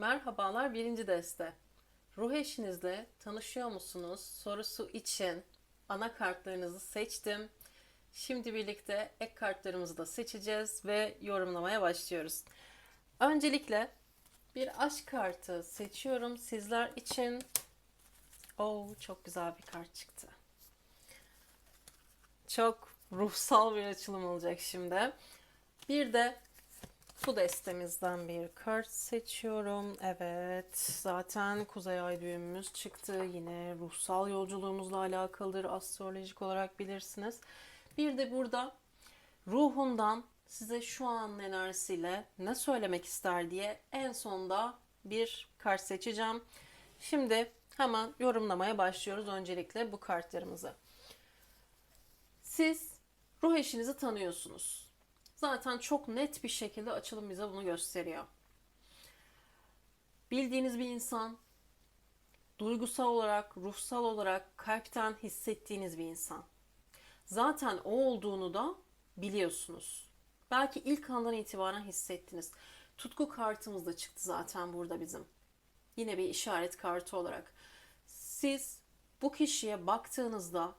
Merhabalar birinci deste. Ruh eşinizle tanışıyor musunuz sorusu için ana kartlarınızı seçtim. Şimdi birlikte ek kartlarımızı da seçeceğiz ve yorumlamaya başlıyoruz. Öncelikle bir aşk kartı seçiyorum sizler için. Oo çok güzel bir kart çıktı. Çok ruhsal bir açılım olacak şimdi. Bir de bu destemizden bir kart seçiyorum. Evet, zaten Kuzey Ay düğümümüz çıktı. Yine ruhsal yolculuğumuzla alakalıdır. Astrolojik olarak bilirsiniz. Bir de burada ruhundan size şu an enerjisiyle ne söylemek ister diye en sonda bir kart seçeceğim. Şimdi hemen yorumlamaya başlıyoruz öncelikle bu kartlarımızı. Siz ruh eşinizi tanıyorsunuz. Zaten çok net bir şekilde açılım bize bunu gösteriyor. Bildiğiniz bir insan, duygusal olarak, ruhsal olarak kalpten hissettiğiniz bir insan. Zaten o olduğunu da biliyorsunuz. Belki ilk andan itibaren hissettiniz. Tutku kartımız da çıktı zaten burada bizim. Yine bir işaret kartı olarak. Siz bu kişiye baktığınızda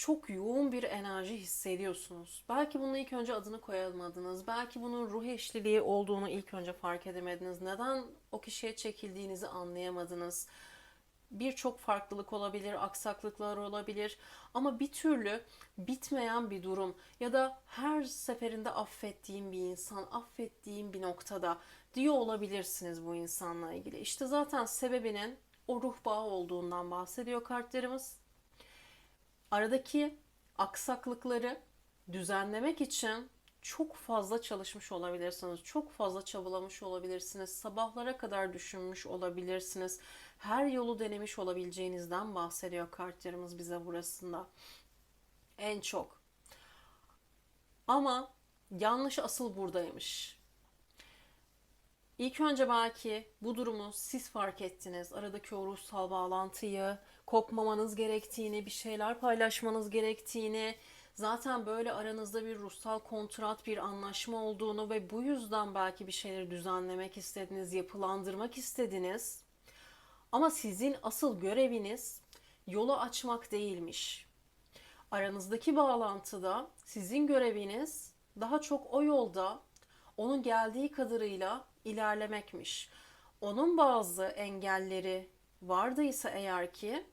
çok yoğun bir enerji hissediyorsunuz. Belki bunun ilk önce adını koyamadınız. Belki bunun ruh eşliliği olduğunu ilk önce fark edemediniz. Neden o kişiye çekildiğinizi anlayamadınız. Birçok farklılık olabilir, aksaklıklar olabilir ama bir türlü bitmeyen bir durum ya da her seferinde affettiğim bir insan, affettiğim bir noktada diyor olabilirsiniz bu insanla ilgili. İşte zaten sebebinin o ruh bağı olduğundan bahsediyor kartlarımız aradaki aksaklıkları düzenlemek için çok fazla çalışmış olabilirsiniz. Çok fazla çabalamış olabilirsiniz. Sabahlara kadar düşünmüş olabilirsiniz. Her yolu denemiş olabileceğinizden bahsediyor kartlarımız bize burasında. En çok. Ama yanlış asıl buradaymış. İlk önce belki bu durumu siz fark ettiniz. Aradaki o ruhsal bağlantıyı, kopmamanız gerektiğini, bir şeyler paylaşmanız gerektiğini, zaten böyle aranızda bir ruhsal kontrat, bir anlaşma olduğunu ve bu yüzden belki bir şeyleri düzenlemek istediniz, yapılandırmak istediniz. Ama sizin asıl göreviniz yolu açmak değilmiş. Aranızdaki bağlantıda sizin göreviniz daha çok o yolda onun geldiği kadarıyla ilerlemekmiş. Onun bazı engelleri vardıysa eğer ki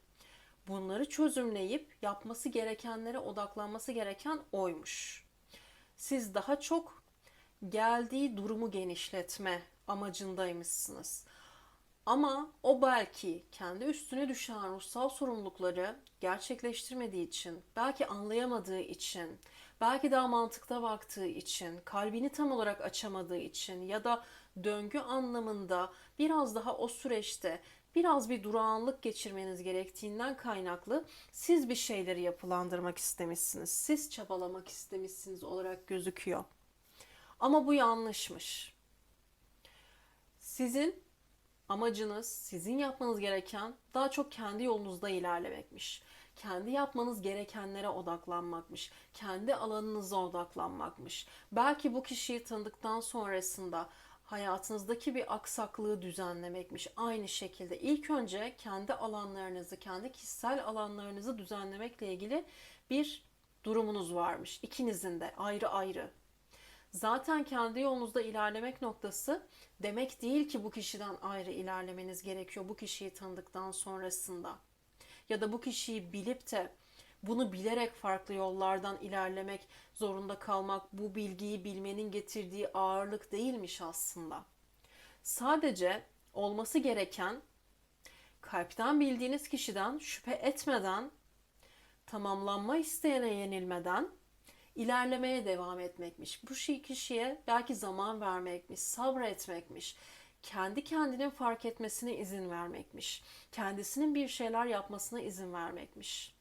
bunları çözümleyip yapması gerekenlere odaklanması gereken oymuş. Siz daha çok geldiği durumu genişletme amacındaymışsınız. Ama o belki kendi üstüne düşen ruhsal sorumlulukları gerçekleştirmediği için, belki anlayamadığı için, belki daha mantıkta baktığı için, kalbini tam olarak açamadığı için ya da döngü anlamında biraz daha o süreçte biraz bir durağanlık geçirmeniz gerektiğinden kaynaklı siz bir şeyleri yapılandırmak istemişsiniz. Siz çabalamak istemişsiniz olarak gözüküyor. Ama bu yanlışmış. Sizin amacınız, sizin yapmanız gereken daha çok kendi yolunuzda ilerlemekmiş. Kendi yapmanız gerekenlere odaklanmakmış. Kendi alanınıza odaklanmakmış. Belki bu kişiyi tanıdıktan sonrasında hayatınızdaki bir aksaklığı düzenlemekmiş. Aynı şekilde ilk önce kendi alanlarınızı, kendi kişisel alanlarınızı düzenlemekle ilgili bir durumunuz varmış. İkinizin de ayrı ayrı. Zaten kendi yolunuzda ilerlemek noktası demek değil ki bu kişiden ayrı ilerlemeniz gerekiyor bu kişiyi tanıdıktan sonrasında. Ya da bu kişiyi bilip de bunu bilerek farklı yollardan ilerlemek zorunda kalmak bu bilgiyi bilmenin getirdiği ağırlık değilmiş aslında. Sadece olması gereken kalpten bildiğiniz kişiden şüphe etmeden, tamamlanma isteyene yenilmeden ilerlemeye devam etmekmiş. Bu şey kişiye belki zaman vermekmiş, sabretmekmiş. Kendi kendinin fark etmesine izin vermekmiş. Kendisinin bir şeyler yapmasına izin vermekmiş.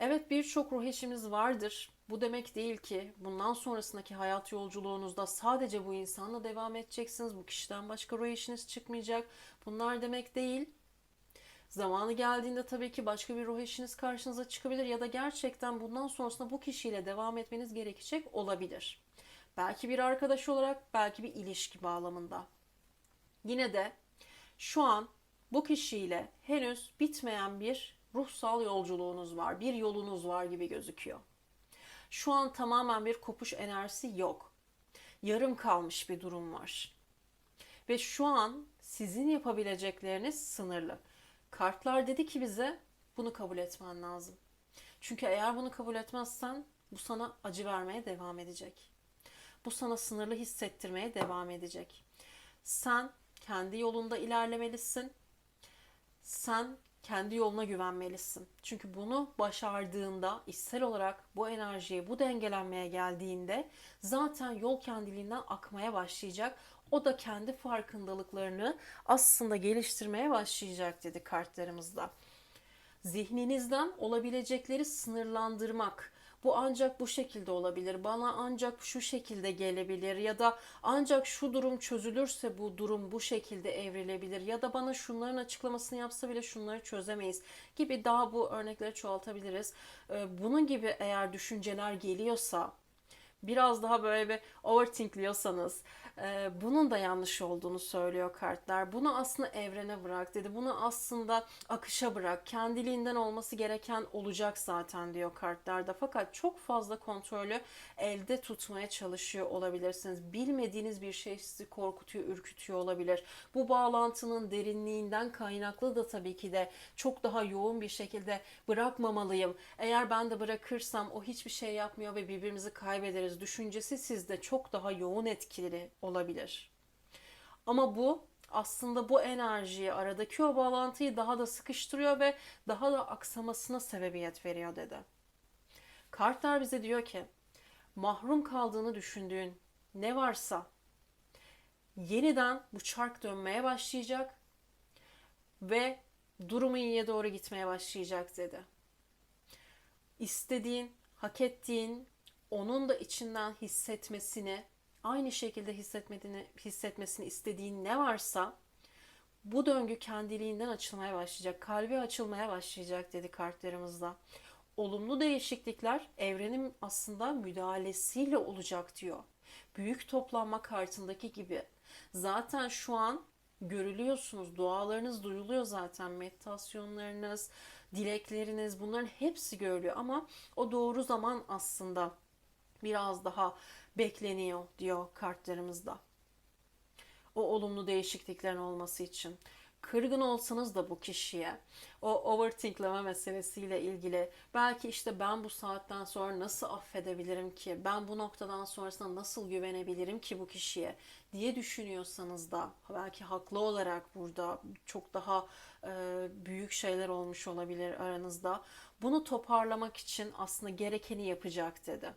Evet birçok ruh eşimiz vardır. Bu demek değil ki bundan sonrasındaki hayat yolculuğunuzda sadece bu insanla devam edeceksiniz. Bu kişiden başka ruh eşiniz çıkmayacak. Bunlar demek değil. Zamanı geldiğinde tabii ki başka bir ruh eşiniz karşınıza çıkabilir ya da gerçekten bundan sonrasında bu kişiyle devam etmeniz gerekecek olabilir. Belki bir arkadaş olarak, belki bir ilişki bağlamında. Yine de şu an bu kişiyle henüz bitmeyen bir ruhsal yolculuğunuz var, bir yolunuz var gibi gözüküyor. Şu an tamamen bir kopuş enerjisi yok. Yarım kalmış bir durum var. Ve şu an sizin yapabilecekleriniz sınırlı. Kartlar dedi ki bize bunu kabul etmen lazım. Çünkü eğer bunu kabul etmezsen bu sana acı vermeye devam edecek. Bu sana sınırlı hissettirmeye devam edecek. Sen kendi yolunda ilerlemelisin. Sen kendi yoluna güvenmelisin. Çünkü bunu başardığında, içsel olarak bu enerjiye, bu dengelenmeye geldiğinde zaten yol kendiliğinden akmaya başlayacak. O da kendi farkındalıklarını aslında geliştirmeye başlayacak dedi kartlarımızda. Zihninizden olabilecekleri sınırlandırmak. Bu ancak bu şekilde olabilir. Bana ancak şu şekilde gelebilir ya da ancak şu durum çözülürse bu durum bu şekilde evrilebilir ya da bana şunların açıklamasını yapsa bile şunları çözemeyiz gibi daha bu örnekleri çoğaltabiliriz. Ee, Bunun gibi eğer düşünceler geliyorsa biraz daha böyle bir overthinkliyorsanız bunun da yanlış olduğunu söylüyor kartlar. Bunu aslında evrene bırak dedi. Bunu aslında akışa bırak. Kendiliğinden olması gereken olacak zaten diyor kartlarda. Fakat çok fazla kontrolü elde tutmaya çalışıyor olabilirsiniz. Bilmediğiniz bir şey sizi korkutuyor, ürkütüyor olabilir. Bu bağlantının derinliğinden kaynaklı da tabii ki de çok daha yoğun bir şekilde bırakmamalıyım. Eğer ben de bırakırsam o hiçbir şey yapmıyor ve birbirimizi kaybederiz düşüncesi sizde çok daha yoğun etkili olabilir. Ama bu aslında bu enerjiyi, aradaki o bağlantıyı daha da sıkıştırıyor ve daha da aksamasına sebebiyet veriyor dedi. Kartlar bize diyor ki mahrum kaldığını düşündüğün ne varsa yeniden bu çark dönmeye başlayacak ve durumu iyiye doğru gitmeye başlayacak dedi. İstediğin, hak ettiğin, onun da içinden hissetmesini, aynı şekilde hissetmediğini, hissetmesini istediğin ne varsa bu döngü kendiliğinden açılmaya başlayacak. Kalbi açılmaya başlayacak dedi kartlarımızda. Olumlu değişiklikler evrenin aslında müdahalesiyle olacak diyor. Büyük toplanma kartındaki gibi. Zaten şu an görülüyorsunuz. Dualarınız duyuluyor zaten. Meditasyonlarınız, dilekleriniz bunların hepsi görülüyor ama o doğru zaman aslında biraz daha bekleniyor diyor kartlarımızda. O olumlu değişikliklerin olması için. Kırgın olsanız da bu kişiye o overthinkleme meselesiyle ilgili belki işte ben bu saatten sonra nasıl affedebilirim ki ben bu noktadan sonrasında nasıl güvenebilirim ki bu kişiye diye düşünüyorsanız da belki haklı olarak burada çok daha e, büyük şeyler olmuş olabilir aranızda. Bunu toparlamak için aslında gerekeni yapacak dedi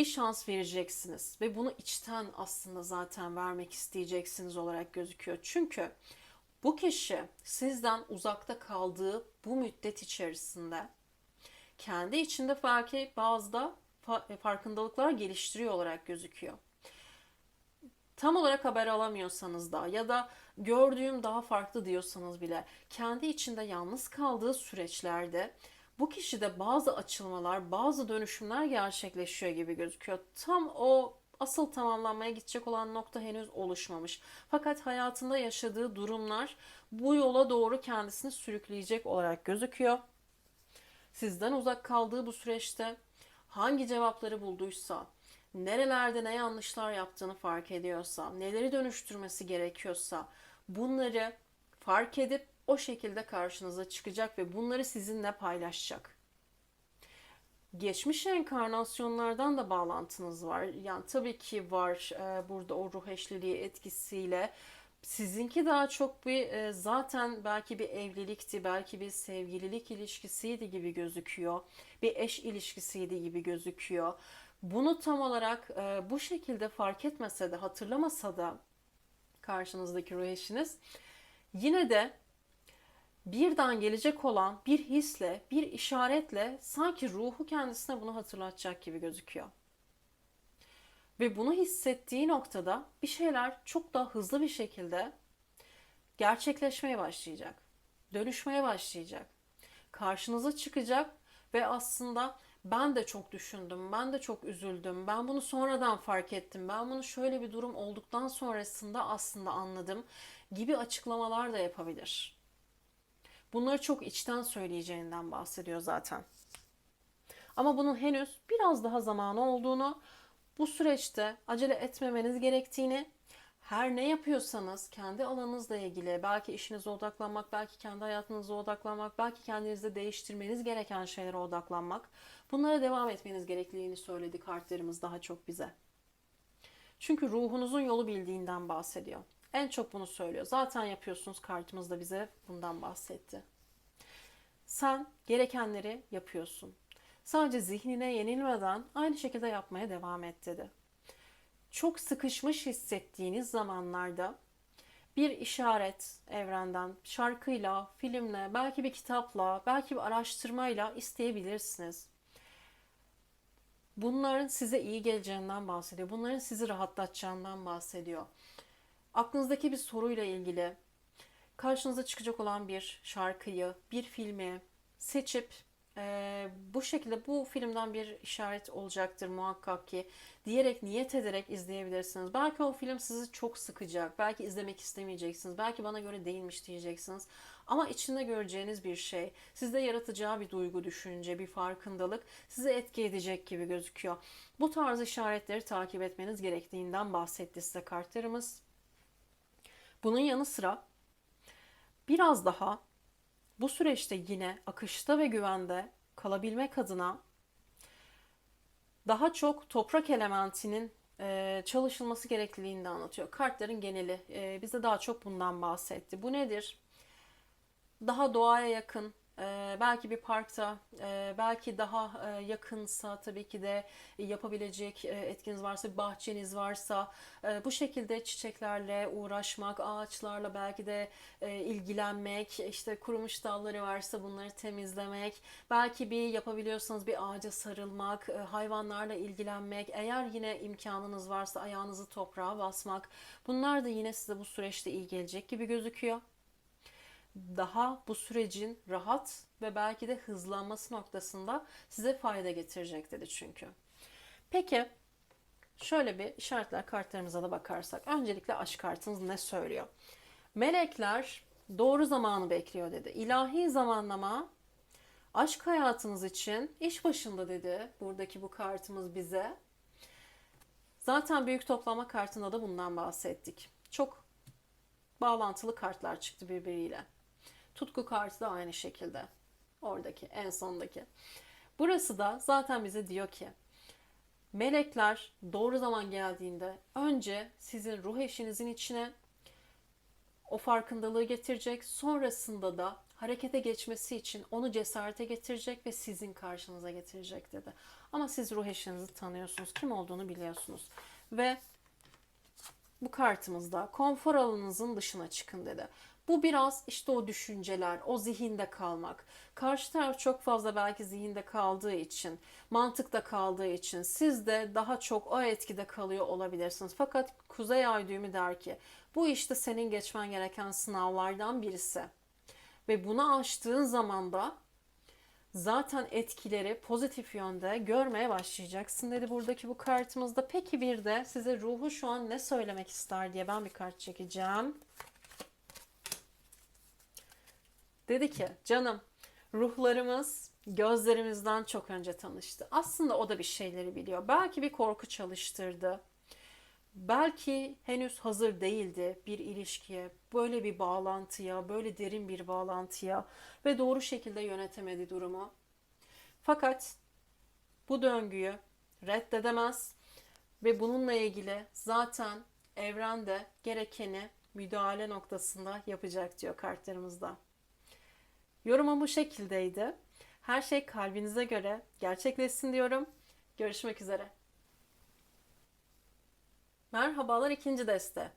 bir şans vereceksiniz ve bunu içten aslında zaten vermek isteyeceksiniz olarak gözüküyor. Çünkü bu kişi sizden uzakta kaldığı bu müddet içerisinde kendi içinde belki bazı da farkındalıklar geliştiriyor olarak gözüküyor. Tam olarak haber alamıyorsanız da ya da gördüğüm daha farklı diyorsanız bile kendi içinde yalnız kaldığı süreçlerde bu kişide bazı açılmalar, bazı dönüşümler gerçekleşiyor gibi gözüküyor. Tam o asıl tamamlanmaya gidecek olan nokta henüz oluşmamış. Fakat hayatında yaşadığı durumlar bu yola doğru kendisini sürükleyecek olarak gözüküyor. Sizden uzak kaldığı bu süreçte hangi cevapları bulduysa, nerelerde ne yanlışlar yaptığını fark ediyorsa, neleri dönüştürmesi gerekiyorsa bunları fark edip o şekilde karşınıza çıkacak ve bunları sizinle paylaşacak. Geçmiş enkarnasyonlardan da bağlantınız var. Yani tabii ki var e, burada o ruh eşliliği etkisiyle. Sizinki daha çok bir e, zaten belki bir evlilikti, belki bir sevgililik ilişkisiydi gibi gözüküyor. Bir eş ilişkisiydi gibi gözüküyor. Bunu tam olarak e, bu şekilde fark etmese de, hatırlamasa da karşınızdaki ruh eşiniz yine de birden gelecek olan bir hisle, bir işaretle sanki ruhu kendisine bunu hatırlatacak gibi gözüküyor. Ve bunu hissettiği noktada bir şeyler çok daha hızlı bir şekilde gerçekleşmeye başlayacak. Dönüşmeye başlayacak. Karşınıza çıkacak ve aslında Ben de çok düşündüm, ben de çok üzüldüm, ben bunu sonradan fark ettim, ben bunu şöyle bir durum olduktan sonrasında aslında anladım gibi açıklamalar da yapabilir. Bunları çok içten söyleyeceğinden bahsediyor zaten. Ama bunun henüz biraz daha zamanı olduğunu, bu süreçte acele etmemeniz gerektiğini, her ne yapıyorsanız kendi alanınızla ilgili belki işinize odaklanmak, belki kendi hayatınıza odaklanmak, belki kendinizde değiştirmeniz gereken şeylere odaklanmak, bunlara devam etmeniz gerekliliğini söyledi kartlarımız daha çok bize. Çünkü ruhunuzun yolu bildiğinden bahsediyor. En çok bunu söylüyor. Zaten yapıyorsunuz kartımız da bize bundan bahsetti. Sen gerekenleri yapıyorsun. Sadece zihnine yenilmeden aynı şekilde yapmaya devam et dedi. Çok sıkışmış hissettiğiniz zamanlarda bir işaret evrenden, şarkıyla, filmle, belki bir kitapla, belki bir araştırmayla isteyebilirsiniz. Bunların size iyi geleceğinden bahsediyor. Bunların sizi rahatlatacağından bahsediyor. Aklınızdaki bir soruyla ilgili karşınıza çıkacak olan bir şarkıyı, bir filmi seçip e, bu şekilde bu filmden bir işaret olacaktır muhakkak ki diyerek niyet ederek izleyebilirsiniz. Belki o film sizi çok sıkacak. Belki izlemek istemeyeceksiniz. Belki bana göre değilmiş diyeceksiniz. Ama içinde göreceğiniz bir şey, sizde yaratacağı bir duygu, düşünce, bir farkındalık sizi etki edecek gibi gözüküyor. Bu tarz işaretleri takip etmeniz gerektiğinden bahsetti size kartlarımız. Bunun yanı sıra biraz daha bu süreçte yine akışta ve güvende kalabilmek adına daha çok toprak elementinin e, çalışılması gerekliliğini de anlatıyor. Kartların geneli e, bize daha çok bundan bahsetti. Bu nedir? Daha doğaya yakın, ee, belki bir parkta, e, belki daha e, yakınsa tabii ki de yapabilecek e, etkiniz varsa, bahçeniz varsa bu şekilde çiçeklerle uğraşmak, ağaçlarla belki de ilgilenmek, işte kurumuş dalları varsa bunları temizlemek, belki bir yapabiliyorsanız bir ağaca sarılmak, hayvanlarla ilgilenmek, eğer yine imkanınız varsa ayağınızı toprağa basmak, bunlar da yine size bu süreçte iyi gelecek gibi gözüküyor daha bu sürecin rahat ve belki de hızlanması noktasında size fayda getirecek dedi çünkü. Peki şöyle bir işaretler kartlarımıza da bakarsak. Öncelikle aşk kartınız ne söylüyor? Melekler doğru zamanı bekliyor dedi. İlahi zamanlama aşk hayatınız için iş başında dedi. Buradaki bu kartımız bize. Zaten büyük toplama kartında da bundan bahsettik. Çok bağlantılı kartlar çıktı birbiriyle. Tutku kartı da aynı şekilde. Oradaki en sondaki. Burası da zaten bize diyor ki melekler doğru zaman geldiğinde önce sizin ruh eşinizin içine o farkındalığı getirecek. Sonrasında da harekete geçmesi için onu cesarete getirecek ve sizin karşınıza getirecek dedi. Ama siz ruh eşinizi tanıyorsunuz. Kim olduğunu biliyorsunuz. Ve bu kartımızda konfor alanınızın dışına çıkın dedi. Bu biraz işte o düşünceler, o zihinde kalmak. Karşı taraf çok fazla belki zihinde kaldığı için, mantıkta kaldığı için siz de daha çok o etkide kalıyor olabilirsiniz. Fakat Kuzey Ay düğümü der ki bu işte senin geçmen gereken sınavlardan birisi. Ve bunu aştığın zaman da zaten etkileri pozitif yönde görmeye başlayacaksın dedi buradaki bu kartımızda. Peki bir de size ruhu şu an ne söylemek ister diye ben bir kart çekeceğim. Dedi ki canım ruhlarımız gözlerimizden çok önce tanıştı. Aslında o da bir şeyleri biliyor. Belki bir korku çalıştırdı. Belki henüz hazır değildi bir ilişkiye, böyle bir bağlantıya, böyle derin bir bağlantıya ve doğru şekilde yönetemedi durumu. Fakat bu döngüyü reddedemez ve bununla ilgili zaten evrende gerekeni müdahale noktasında yapacak diyor kartlarımızda. Yorumum bu şekildeydi. Her şey kalbinize göre gerçekleşsin diyorum. Görüşmek üzere. Merhabalar ikinci deste.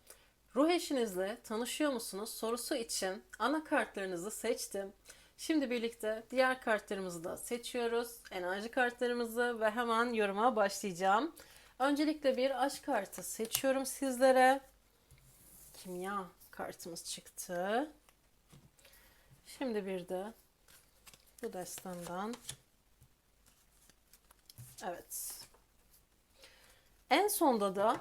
Ruh eşinizle tanışıyor musunuz sorusu için ana kartlarınızı seçtim. Şimdi birlikte diğer kartlarımızı da seçiyoruz. Enerji kartlarımızı ve hemen yoruma başlayacağım. Öncelikle bir aşk kartı seçiyorum sizlere. Kimya kartımız çıktı. Şimdi bir de bu destemden Evet. En sonda da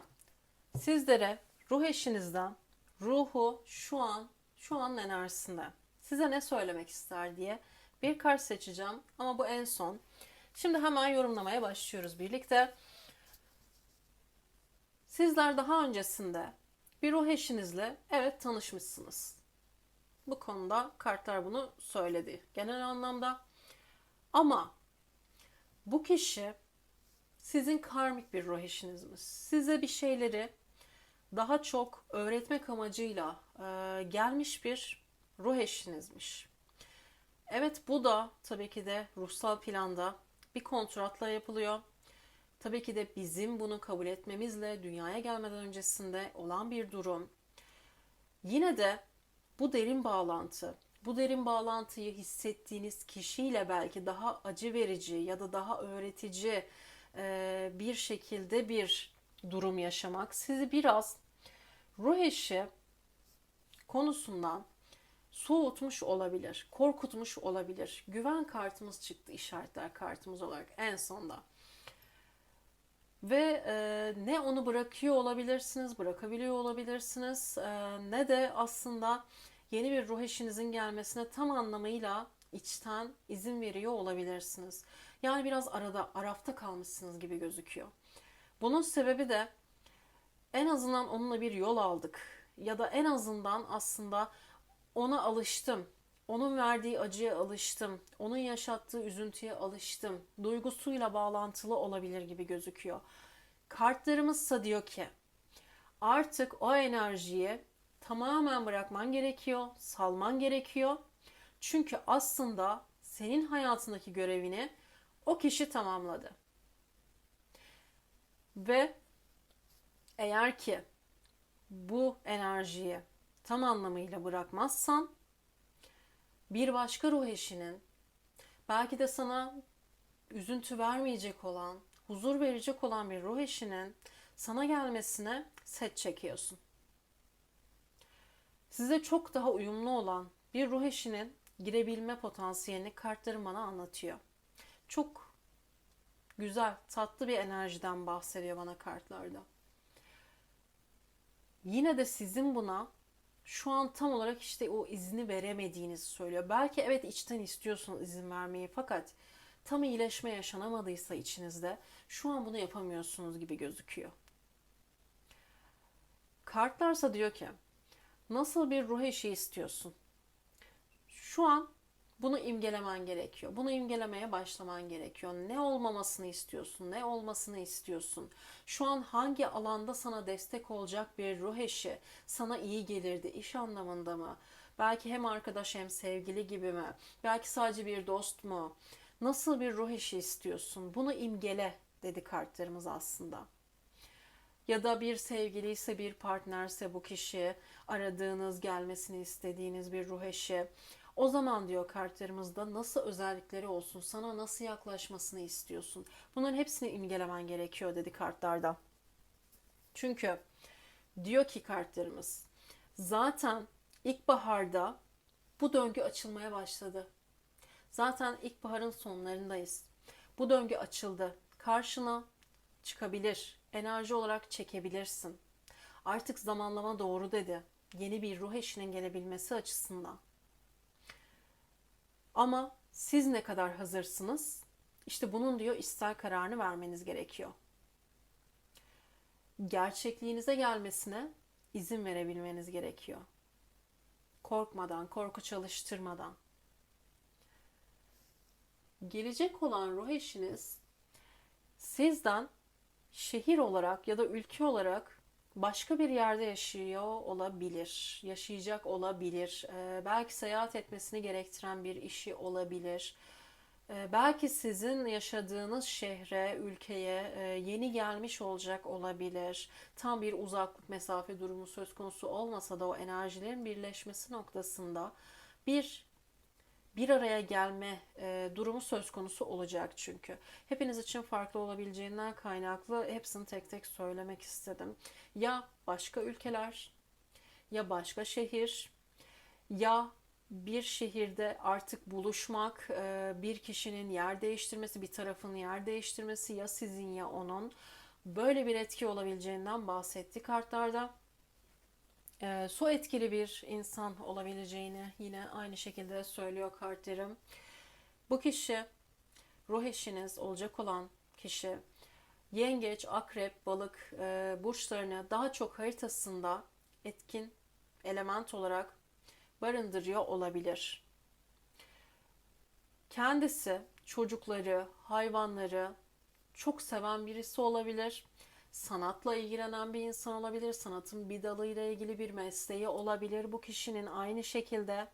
sizlere ruh eşinizden ruhu şu an şu an enerjisinde size ne söylemek ister diye bir kart seçeceğim ama bu en son. Şimdi hemen yorumlamaya başlıyoruz birlikte. Sizler daha öncesinde bir ruh eşinizle evet tanışmışsınız. Bu konuda kartlar bunu söyledi genel anlamda. Ama bu kişi sizin karmik bir ruh eşinizmiş. Size bir şeyleri daha çok öğretmek amacıyla e, gelmiş bir ruh eşinizmiş. Evet bu da tabii ki de ruhsal planda bir kontratla yapılıyor. Tabii ki de bizim bunu kabul etmemizle dünyaya gelmeden öncesinde olan bir durum. Yine de bu derin bağlantı, bu derin bağlantıyı hissettiğiniz kişiyle belki daha acı verici ya da daha öğretici e, bir şekilde bir durum yaşamak sizi biraz ruh eşi konusundan soğutmuş olabilir, korkutmuş olabilir. Güven kartımız çıktı işaretler kartımız olarak en sonda. Ve e, ne onu bırakıyor olabilirsiniz, bırakabiliyor olabilirsiniz e, ne de aslında yeni bir ruh eşinizin gelmesine tam anlamıyla içten izin veriyor olabilirsiniz. Yani biraz arada, arafta kalmışsınız gibi gözüküyor. Bunun sebebi de en azından onunla bir yol aldık ya da en azından aslında ona alıştım. Onun verdiği acıya alıştım. Onun yaşattığı üzüntüye alıştım. Duygusuyla bağlantılı olabilir gibi gözüküyor. Kartlarımızsa diyor ki artık o enerjiyi tamamen bırakman gerekiyor, salman gerekiyor. Çünkü aslında senin hayatındaki görevini o kişi tamamladı. Ve eğer ki bu enerjiyi tam anlamıyla bırakmazsan bir başka ruh eşinin belki de sana üzüntü vermeyecek olan, huzur verecek olan bir ruh eşinin sana gelmesine set çekiyorsun. Size çok daha uyumlu olan bir ruh eşinin girebilme potansiyelini kartlarım bana anlatıyor. Çok güzel, tatlı bir enerjiden bahsediyor bana kartlarda. Yine de sizin buna şu an tam olarak işte o izni veremediğinizi söylüyor. Belki evet içten istiyorsunuz izin vermeyi fakat tam iyileşme yaşanamadıysa içinizde şu an bunu yapamıyorsunuz gibi gözüküyor. Kartlarsa diyor ki nasıl bir ruh eşi istiyorsun? Şu an bunu imgelemen gerekiyor. Bunu imgelemeye başlaman gerekiyor. Ne olmamasını istiyorsun? Ne olmasını istiyorsun? Şu an hangi alanda sana destek olacak bir ruh eşi sana iyi gelirdi? İş anlamında mı? Belki hem arkadaş hem sevgili gibi mi? Belki sadece bir dost mu? Nasıl bir ruh eşi istiyorsun? Bunu imgele dedi kartlarımız aslında. Ya da bir sevgiliyse bir partnerse bu kişi aradığınız gelmesini istediğiniz bir ruh eşi o zaman diyor kartlarımızda nasıl özellikleri olsun, sana nasıl yaklaşmasını istiyorsun. Bunların hepsini imgelemen gerekiyor dedi kartlarda. Çünkü diyor ki kartlarımız zaten ilkbaharda bu döngü açılmaya başladı. Zaten ilkbaharın sonlarındayız. Bu döngü açıldı. Karşına çıkabilir. Enerji olarak çekebilirsin. Artık zamanlama doğru dedi. Yeni bir ruh eşinin gelebilmesi açısından. Ama siz ne kadar hazırsınız? İşte bunun diyor içsel kararını vermeniz gerekiyor. Gerçekliğinize gelmesine izin verebilmeniz gerekiyor. Korkmadan, korku çalıştırmadan. Gelecek olan ruh eşiniz sizden şehir olarak ya da ülke olarak başka bir yerde yaşıyor olabilir, yaşayacak olabilir. Ee, belki seyahat etmesini gerektiren bir işi olabilir. Ee, belki sizin yaşadığınız şehre, ülkeye e, yeni gelmiş olacak olabilir. Tam bir uzaklık mesafe durumu söz konusu olmasa da o enerjilerin birleşmesi noktasında bir bir araya gelme e, durumu söz konusu olacak çünkü. Hepiniz için farklı olabileceğinden kaynaklı hepsini tek tek söylemek istedim. Ya başka ülkeler, ya başka şehir, ya bir şehirde artık buluşmak, e, bir kişinin yer değiştirmesi, bir tarafın yer değiştirmesi ya sizin ya onun böyle bir etki olabileceğinden bahsetti kartlarda. E, su etkili bir insan olabileceğini yine aynı şekilde söylüyor kartlarım. Bu kişi ruh eşiniz olacak olan kişi yengeç, akrep, balık e, burçlarını daha çok haritasında etkin element olarak barındırıyor olabilir. Kendisi çocukları, hayvanları çok seven birisi olabilir. Sanatla ilgilenen bir insan olabilir. Sanatın bir dalıyla ilgili bir mesleği olabilir. Bu kişinin aynı şekilde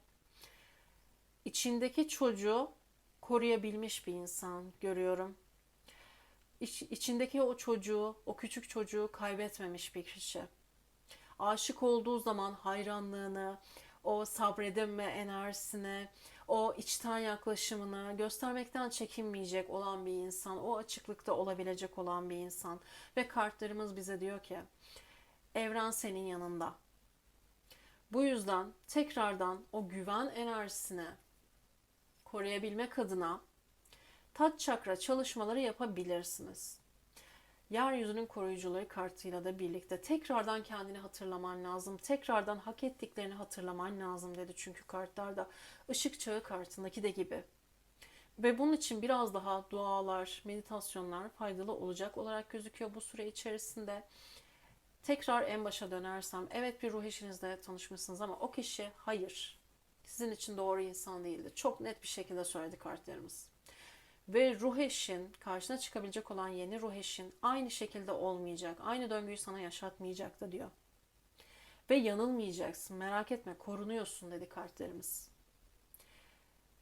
içindeki çocuğu koruyabilmiş bir insan görüyorum. İç, içindeki o çocuğu, o küçük çocuğu kaybetmemiş bir kişi. Aşık olduğu zaman hayranlığını, o sabredeme enerjisini, o içten yaklaşımını göstermekten çekinmeyecek olan bir insan, o açıklıkta olabilecek olan bir insan. Ve kartlarımız bize diyor ki, evren senin yanında. Bu yüzden tekrardan o güven enerjisini koruyabilmek adına taç çakra çalışmaları yapabilirsiniz. Yeryüzünün koruyucuları kartıyla da birlikte tekrardan kendini hatırlaman lazım. Tekrardan hak ettiklerini hatırlaman lazım dedi çünkü kartlarda ışık çağı kartındaki de gibi. Ve bunun için biraz daha dualar, meditasyonlar faydalı olacak olarak gözüküyor bu süre içerisinde. Tekrar en başa dönersem, evet bir ruh eşinizle tanışmışsınız ama o kişi hayır, sizin için doğru insan değildi. Çok net bir şekilde söyledi kartlarımız. Ve ruh eşin, karşına çıkabilecek olan yeni ruh eşin aynı şekilde olmayacak. Aynı döngüyü sana yaşatmayacak da diyor. Ve yanılmayacaksın, merak etme, korunuyorsun dedi kartlarımız.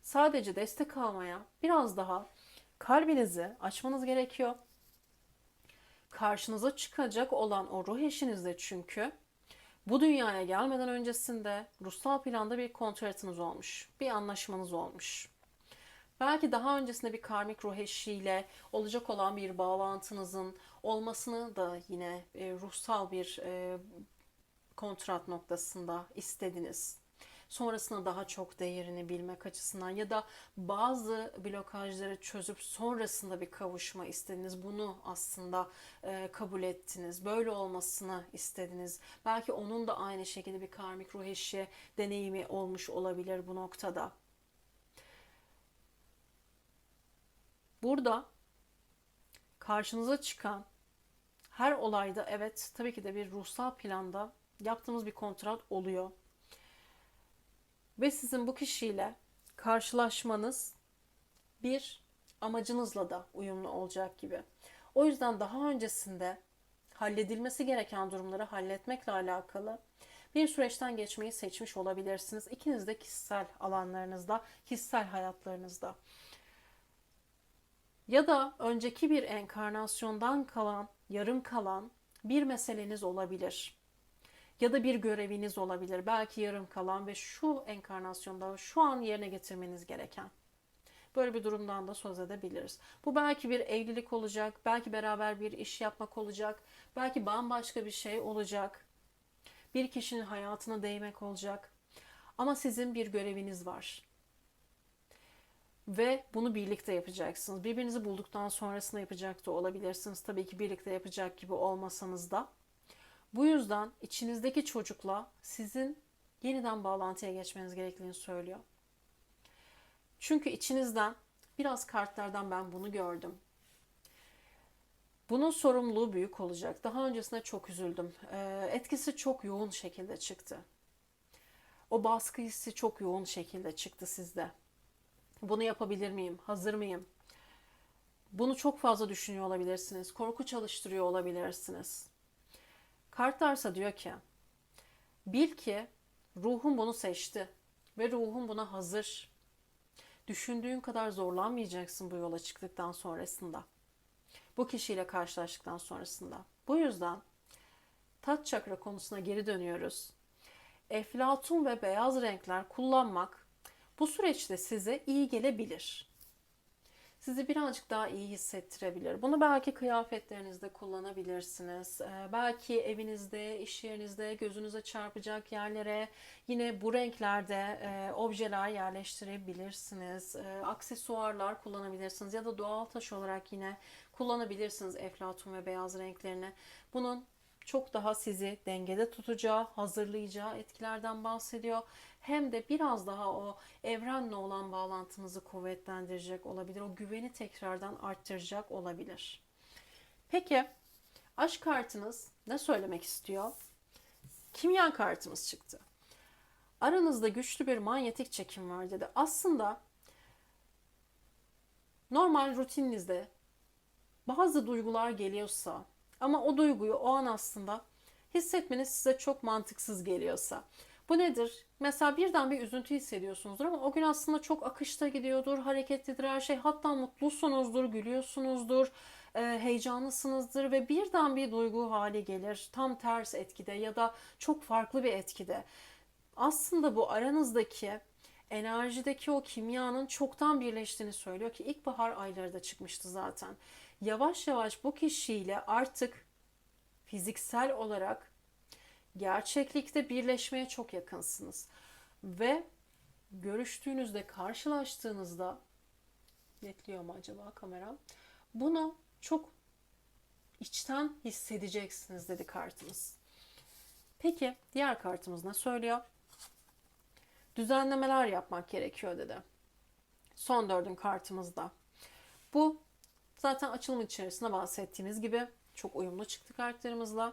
Sadece destek almaya biraz daha kalbinizi açmanız gerekiyor. Karşınıza çıkacak olan o ruh eşinizle çünkü bu dünyaya gelmeden öncesinde ruhsal planda bir kontratınız olmuş, bir anlaşmanız olmuş. Belki daha öncesinde bir karmik ruh eşiyle olacak olan bir bağlantınızın olmasını da yine e, ruhsal bir e, kontrat noktasında istediniz. Sonrasında daha çok değerini bilmek açısından ya da bazı blokajları çözüp sonrasında bir kavuşma istediniz. Bunu aslında e, kabul ettiniz. Böyle olmasını istediniz. Belki onun da aynı şekilde bir karmik ruh eşi deneyimi olmuş olabilir bu noktada. Burada karşınıza çıkan her olayda evet tabii ki de bir ruhsal planda yaptığımız bir kontrat oluyor. Ve sizin bu kişiyle karşılaşmanız bir amacınızla da uyumlu olacak gibi. O yüzden daha öncesinde halledilmesi gereken durumları halletmekle alakalı bir süreçten geçmeyi seçmiş olabilirsiniz. İkiniz de kişisel alanlarınızda, kişisel hayatlarınızda. Ya da önceki bir enkarnasyondan kalan, yarım kalan bir meseleniz olabilir. Ya da bir göreviniz olabilir. Belki yarım kalan ve şu enkarnasyonda şu an yerine getirmeniz gereken. Böyle bir durumdan da söz edebiliriz. Bu belki bir evlilik olacak, belki beraber bir iş yapmak olacak, belki bambaşka bir şey olacak. Bir kişinin hayatına değmek olacak. Ama sizin bir göreviniz var. Ve bunu birlikte yapacaksınız. Birbirinizi bulduktan sonrasında yapacak da olabilirsiniz. Tabii ki birlikte yapacak gibi olmasanız da. Bu yüzden içinizdeki çocukla sizin yeniden bağlantıya geçmeniz gerektiğini söylüyor. Çünkü içinizden biraz kartlardan ben bunu gördüm. Bunun sorumluluğu büyük olacak. Daha öncesinde çok üzüldüm. Ee, etkisi çok yoğun şekilde çıktı. O baskı hissi çok yoğun şekilde çıktı sizde. Bunu yapabilir miyim? Hazır mıyım? Bunu çok fazla düşünüyor olabilirsiniz. Korku çalıştırıyor olabilirsiniz. Kartlarsa diyor ki bil ki ruhun bunu seçti ve ruhun buna hazır. Düşündüğün kadar zorlanmayacaksın bu yola çıktıktan sonrasında. Bu kişiyle karşılaştıktan sonrasında. Bu yüzden taç çakra konusuna geri dönüyoruz. Eflatun ve beyaz renkler kullanmak bu süreçte size iyi gelebilir. sizi birazcık daha iyi hissettirebilir. Bunu belki kıyafetlerinizde kullanabilirsiniz. Ee, belki evinizde, iş yerinizde gözünüze çarpacak yerlere yine bu renklerde e, objeler yerleştirebilirsiniz. E, aksesuarlar kullanabilirsiniz ya da doğal taş olarak yine kullanabilirsiniz eflatun ve beyaz renklerini. Bunun çok daha sizi dengede tutacağı, hazırlayacağı etkilerden bahsediyor. Hem de biraz daha o evrenle olan bağlantınızı kuvvetlendirecek olabilir. O güveni tekrardan arttıracak olabilir. Peki aşk kartınız ne söylemek istiyor? Kimya kartımız çıktı. Aranızda güçlü bir manyetik çekim var dedi. Aslında normal rutininizde bazı duygular geliyorsa ama o duyguyu o an aslında hissetmeniz size çok mantıksız geliyorsa. Bu nedir? Mesela birden bir üzüntü hissediyorsunuzdur ama o gün aslında çok akışta gidiyordur, hareketlidir her şey. Hatta mutlusunuzdur, gülüyorsunuzdur, e, heyecanlısınızdır ve birden bir duygu hali gelir. Tam ters etkide ya da çok farklı bir etkide. Aslında bu aranızdaki enerjideki o kimyanın çoktan birleştiğini söylüyor ki ilkbahar ayları da çıkmıştı zaten. Yavaş yavaş bu kişiyle artık fiziksel olarak gerçeklikte birleşmeye çok yakınsınız. Ve görüştüğünüzde, karşılaştığınızda netliyor mu acaba kamera? Bunu çok içten hissedeceksiniz dedi kartımız. Peki diğer kartımız ne söylüyor? Düzenlemeler yapmak gerekiyor dedi. Son dördün kartımızda. Bu zaten açılım içerisinde bahsettiğimiz gibi çok uyumlu çıktı kartlarımızla.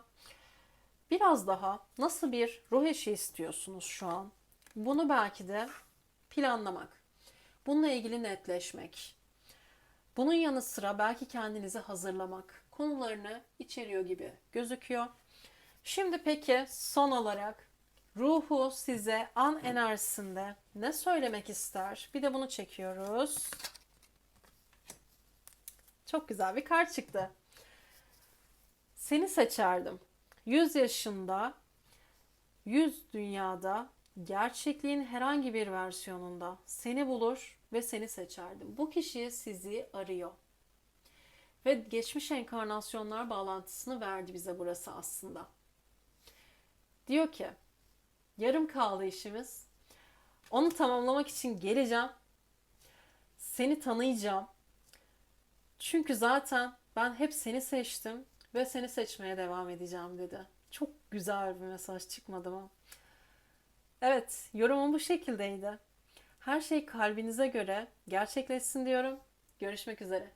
Biraz daha nasıl bir ruh eşi istiyorsunuz şu an? Bunu belki de planlamak. Bununla ilgili netleşmek. Bunun yanı sıra belki kendinizi hazırlamak konularını içeriyor gibi gözüküyor. Şimdi peki son olarak ruhu size an enerjisinde ne söylemek ister? Bir de bunu çekiyoruz. Çok güzel bir kart çıktı. Seni seçerdim. 100 yaşında, 100 dünyada, gerçekliğin herhangi bir versiyonunda seni bulur ve seni seçerdim. Bu kişi sizi arıyor. Ve geçmiş enkarnasyonlar bağlantısını verdi bize burası aslında. Diyor ki, yarım kaldı işimiz. Onu tamamlamak için geleceğim. Seni tanıyacağım. Çünkü zaten ben hep seni seçtim ve seni seçmeye devam edeceğim dedi. Çok güzel bir mesaj çıkmadı mı? Evet, yorumum bu şekildeydi. Her şey kalbinize göre gerçekleşsin diyorum. Görüşmek üzere.